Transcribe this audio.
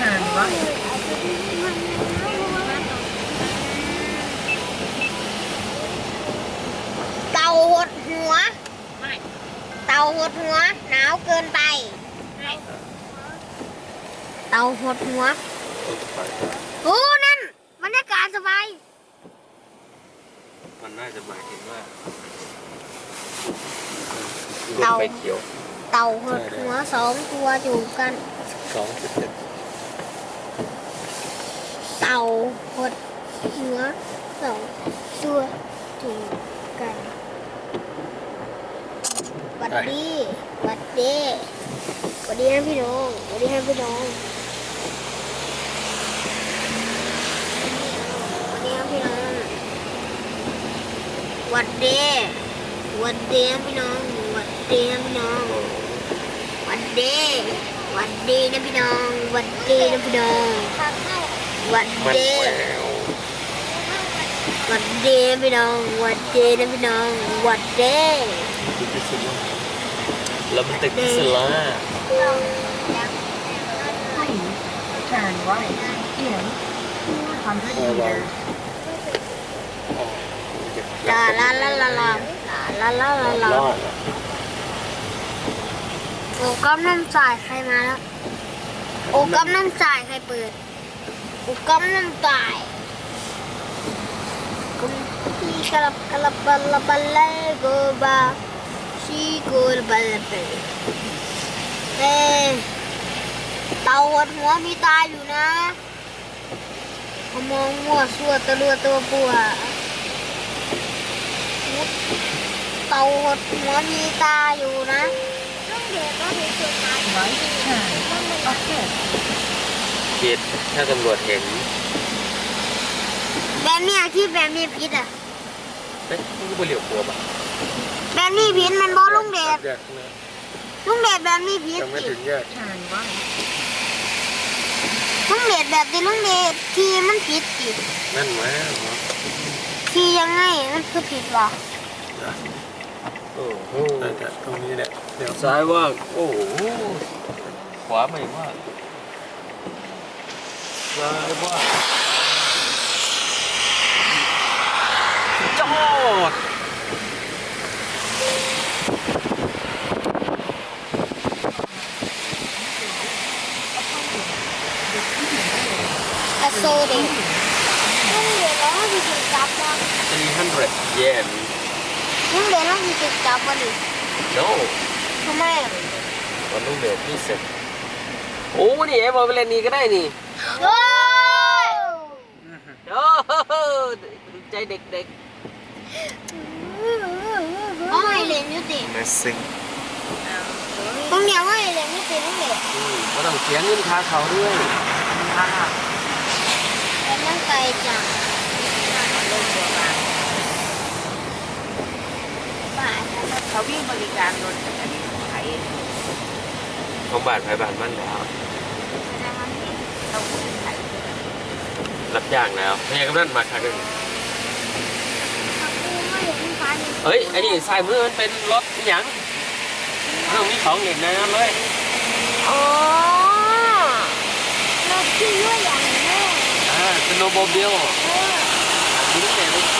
Turn right. เต่าหดหัว ไม่เต่าหดหัว หนาวเกินไป ไม่เต่าหดหัว โอ้นั่นบรรยากาศสบาย มันน่าจะหมายถึงว่าเต่า ไฟเขียวเต่าหดหัวสองตัวอยู่กัน สองจุดเจ็ดเต่าหดหัวสองตัวอยู่กันวัดดีวัดเดวัดดีนะพี่น้องวัดดีนะพี่น้องวัดดีนะพี่น้องวัดเดวัดดีนะพี่น้องวัดดีนะพี่น้องวัดเดวัดดีนะพี่น้องวัดดีนะพี่น้อง วัดมันดีแหววหวัดดีนะพี่น้อง วัดดีนะพี่น้องวัดดีดูที่สุดแล้วมันติดสุดละ Please turn right in 400 meters. ลาลาลาลาลาลาลาลาลารอดอะโอ้ก๊อฟน้ำจ่ายใครมาแล้ว โอ้ก๊อฟน้ำจ่ายใครเปิด กูก้มลงไปกูที่กลับกลับบัลบัลเลยกูบาชีกูบัลเปเฮ้เต่าหัวหัวมีตาอยู่นะมองมั่วซั่วตะลัวตัวปัวเต่าหัวหัวมีตาอยู่นะต้องเด็กก็มีตัวตาไดถ้าตำรวจเห็น แบบนี้ที่แบบนี้พิษอะเอ๊ะมันก็ไปเหลียวกลัวปะแบบนี้พิษมันบอลุงเดชแยกข้างหน้าลุงเดชแบบนี้พิษยังไม่สิถึงแยก Turn right. ลุงเดชแบบที่ลุงเดชทีมันผิดสินั่นไหมทียังไงมันคือผิดวะโอ้โหตรงนี้แหละเดี๋ยวซ้ายว่างโอ้โหขวาไม่ว่าง เลยว่าจอดอโซเดนต้งเหลืแล้วมีจุดจับนะ300 yen. ต้องเหลือแล้วมีจุดจับมาดิ No, ทำไมอะ มันต้องเหลือ20 โอ้นี่เอฟเอาไปเล่นนี่ได้นี่ โอ้ยโอ้โหใจเด็กเอาให้เล่นอยุติๆ Messing ตรงเนี้ยว่าให้เล่นอยุติลุงเดชก็ต้องเสียเงินค่าเขาด้วยแต่มันไกลจังบ้านนั้นเขาวิ่งบริการรถจักรยานไทยของบาทไผ่บาทมันแล้ว ต้องไทย รับจ้างแล้วแม่กำนันมาครั้งหนึ่งไม่เห็นฟ้านี่เฮ้ยไอ้นี่สายมือมันเป็นรถอิหยังเรื่องมีของเด่นในนั้นเลยอ๋อรถที่ด้วยอย่างนี้อ่าเป็นโนโบเบลเออดูตั้งแต่ไปขี่